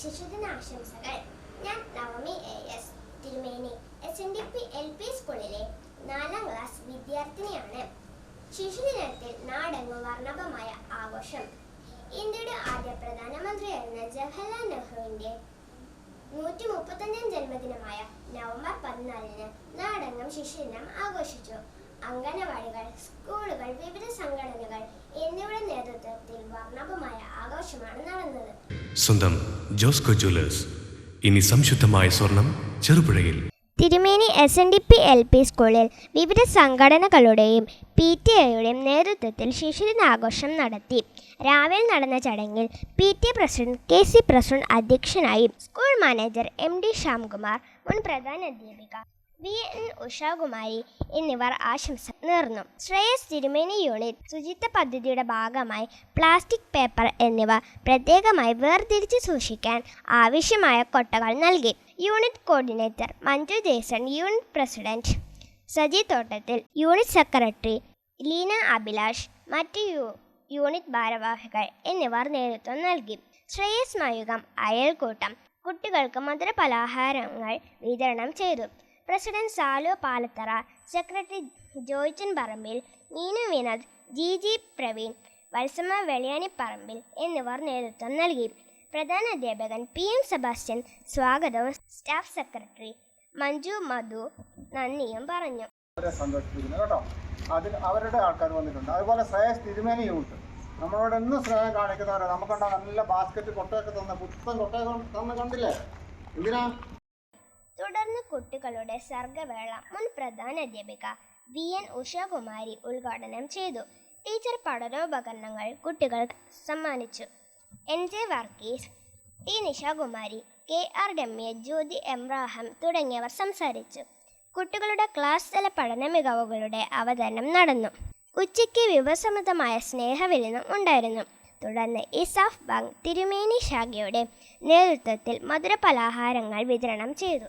ശിശുദിനാശംസകൾ. ഞാൻ Navami A S Thirumeni. S N D P L P സ്കൂളിലെ നാലാം class വിദ്യാർത്ഥിനിയാണ്. ശിശുദിനത്തിൽ നാടെങ്ങും വർണഭമായ ആഘോഷം. ഇന്ത്യയുടെ ആദ്യ പ്രധാനമന്ത്രിയായിരുന്ന ജവഹർലാൽ നെഹ്റുവിന്റെ നൂറ്റി മുപ്പത്തഞ്ചാം ജന്മദിനമായ നവംബർ പതിനാലിന് നാടങ്ങം ശിശുദിനം ആഘോഷിച്ചു. അംഗനവാടികൾ സ്കൂളുകൾ വിവിധ സംഘടനകൾ എന്നിവയുടെ നേതൃത്വത്തിൽ വർണഭമായ ആഘോഷമാണ് സ്വന്തം ജോസ്കോ ജ്വല്ലേഴ്സ്. ഇനി സംശുദ്ധമായ സ്വർണം ചെറുപുഴയിൽ. Thirumeni S N D P L P സ്കൂളിൽ വിവിധ സംഘടനകളുടെയും പി ടി എയുടെയും നേതൃത്വത്തിൽ ശിശുദിനാഘോഷം നടത്തി. രാവിലെ നടന്ന ചടങ്ങിൽ P T president K C president അധ്യക്ഷനായി school manager M D Shyamkumar മുൻ പ്രധാന അധ്യാപിക വി എൻ ഉഷാകുമാരി എന്നിവർ ആശംസ നേർന്നു. ശ്രേയസ് തിരുമേനി യൂണിറ്റ് ശുചിത്വ പദ്ധതിയുടെ ഭാഗമായി പ്ലാസ്റ്റിക് പേപ്പർ എന്നിവ പ്രത്യേകമായി വേർതിരിച്ച് സൂക്ഷിക്കാൻ ആവശ്യമായ കൊട്ടകൾ നൽകി. Unit coordinator Manju Jason unit president Saji Thottathil unit secretary Leena Abhilash മറ്റ് യു യൂണിറ്റ് ഭാരവാഹികൾ എന്നിവർ നേതൃത്വം നൽകി. ശ്രേയസ് മയുഗം അയൽക്കൂട്ടം കുട്ടികൾക്ക് മധുര പലഹാരങ്ങൾ വിതരണം ചെയ്തു. President Salu Palathara secretary Joychan Parambil Neenu Vinod G G Praveen Valsamma Veliyaniparambil എന്നിവർ നേതൃത്വം നൽകി. പ്രധാന അധ്യാപകൻ പി എം സെബാസ്റ്റ്യൻ സ്വാഗതവും സ്റ്റാഫ് സെക്രട്ടറി മഞ്ജു മധു നന്ദിയും പറഞ്ഞു. കേട്ടോ. അവരുടെ ആൾക്കാർ വന്നിട്ടുണ്ട്. അതുപോലെ ശ്രേയസ് തിരുമേനി യൂണിറ്റ് നമ്മളോട് എന്ന് സ്നേഹം കാണിക്കുന്നവരെ. നമുക്കുണ്ടാകും നല്ല ബാസ്ക്കറ്റ് കൊട്ടയൊക്കെ തന്ന പുത്തൻ കൊട്ടയൊക്കെ തന്ന് കണ്ടില്ലേ? എന്തിനാ? തുടർന്ന് കുട്ടികളുടെ സർഗവേള മുൻ പ്രധാന അധ്യാപിക വി എൻ ഉഷാകുമാരി ഉദ്ഘാടനം ചെയ്തു. ടീച്ചർ പഠനോപകരണങ്ങൾ കുട്ടികൾക്ക് സമ്മാനിച്ചു. N J Varghese T Nishakumari K R Ramya Jyothi എംറാഹം തുടങ്ങിയവർ സംസാരിച്ചു. കുട്ടികളുടെ ക്ലാസ് തല പഠന മികവുകളുടെ അവതരണം നടന്നു. ഉച്ചയ്ക്ക് വിവസമൃതമായ സ്നേഹവിരുന്നും ഉണ്ടായിരുന്നു. തുടർന്ന് ഇസാഫ് ബാങ്ക് തിരുമേനി ശാഖയുടെ നേതൃത്വത്തിൽ മധുര പലഹാരങ്ങൾ വിതരണം ചെയ്തു.